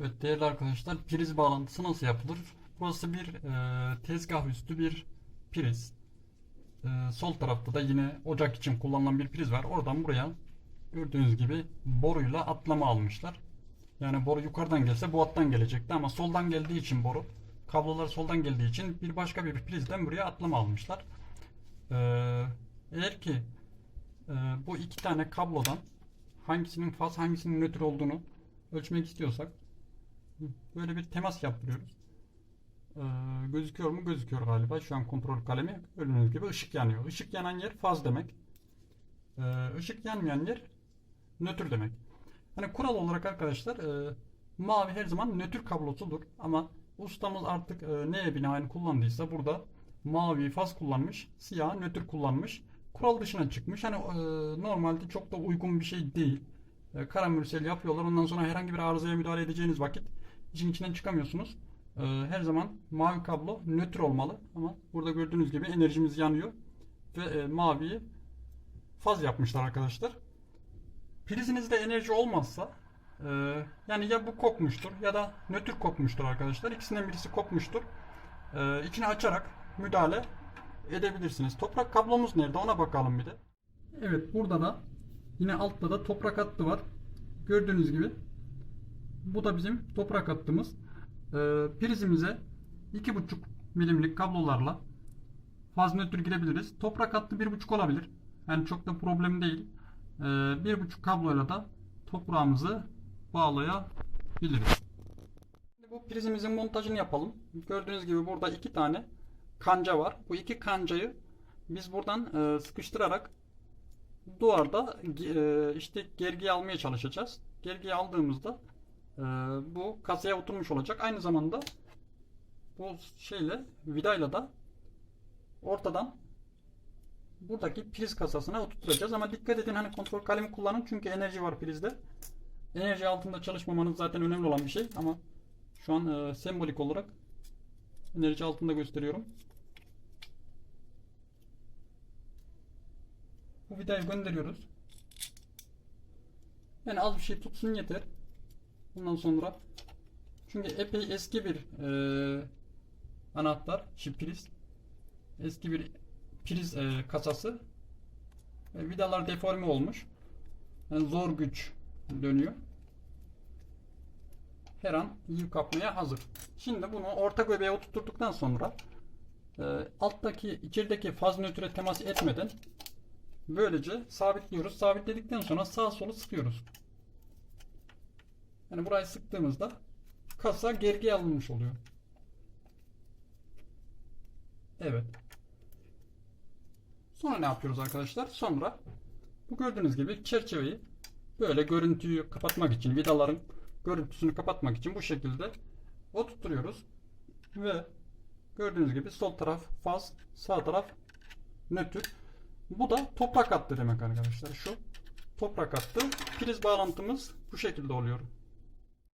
Evet değerli arkadaşlar priz bağlantısı nasıl yapılır? Burası bir e, tezgah üstü bir priz. E, sol tarafta da yine ocak için kullanılan bir priz var. Oradan buraya gördüğünüz gibi boruyla atlama almışlar. Yani boru yukarıdan gelse bu alttan gelecekti ama soldan geldiği için boru kablolar soldan geldiği için bir başka bir prizden buraya atlama almışlar. E, eğer ki e, bu iki tane kablodan hangisinin faz hangisinin nötr olduğunu ölçmek istiyorsak böyle bir temas yaptırıyoruz. Ee, gözüküyor mu? Gözüküyor galiba. Şu an kontrol kalemi gördüğünüz gibi ışık yanıyor. Işık yanan yer faz demek. Ee, ışık yanmayan yer nötr demek. Hani kural olarak arkadaşlar e, mavi her zaman nötr kablosudur. Ama ustamız artık e, neye binaen kullandıysa burada mavi faz kullanmış, siyah nötr kullanmış. Kural dışına çıkmış. Hani e, normalde çok da uygun bir şey değil. E, karamürsel yapıyorlar. Ondan sonra herhangi bir arızaya müdahale edeceğiniz vakit işin içinden çıkamıyorsunuz. E, her zaman mavi kablo nötr olmalı. Ama burada gördüğünüz gibi enerjimiz yanıyor. Ve e, maviyi faz yapmışlar arkadaşlar. Prizinizde enerji olmazsa e, yani ya bu kopmuştur ya da nötr kopmuştur arkadaşlar. İkisinden birisi kopmuştur. E, içini açarak müdahale edebilirsiniz. Toprak kablomuz nerede ona bakalım bir de. Evet burada da yine altta da toprak hattı var. Gördüğünüz gibi bu da bizim toprak hattımız. Ee, prizimize 2,5 milimlik kablolarla faz nötr girebiliriz. Toprak hattı 1,5 olabilir. Yani çok da problem değil. Ee, 1,5 kabloyla da toprağımızı bağlayabiliriz. Şimdi bu prizimizin montajını yapalım. Gördüğünüz gibi burada iki tane kanca var. Bu iki kancayı biz buradan e, sıkıştırarak duvarda e, işte gergiyi almaya çalışacağız. Gergiyi aldığımızda e, bu kasaya oturmuş olacak. Aynı zamanda bu şeyle vidayla da ortadan buradaki priz kasasına oturtacağız. Ama dikkat edin hani kontrol kalemi kullanın çünkü enerji var prizde. Enerji altında çalışmamanız zaten önemli olan bir şey ama şu an e, sembolik olarak enerji altında gösteriyorum. Bu vidayı gönderiyoruz. Yani az bir şey tutsun yeter. Bundan sonra çünkü epey eski bir e, anahtar, çift priz. Eski bir priz e, kasası. E, vidalar deforme olmuş. Yani zor güç dönüyor. Her an yük kapmaya hazır. Şimdi bunu orta göbeğe oturttuktan sonra e, alttaki içerideki faz nötre temas etmeden Böylece sabitliyoruz. Sabitledikten sonra sağ solu sıkıyoruz. Yani burayı sıktığımızda kasa gergiye alınmış oluyor. Evet. Sonra ne yapıyoruz arkadaşlar? Sonra bu gördüğünüz gibi çerçeveyi böyle görüntüyü kapatmak için vidaların görüntüsünü kapatmak için bu şekilde oturtuyoruz. Ve gördüğünüz gibi sol taraf faz, sağ taraf nötr. Bu da toprak hattı demek arkadaşlar. Şu toprak hattı. Priz bağlantımız bu şekilde oluyor.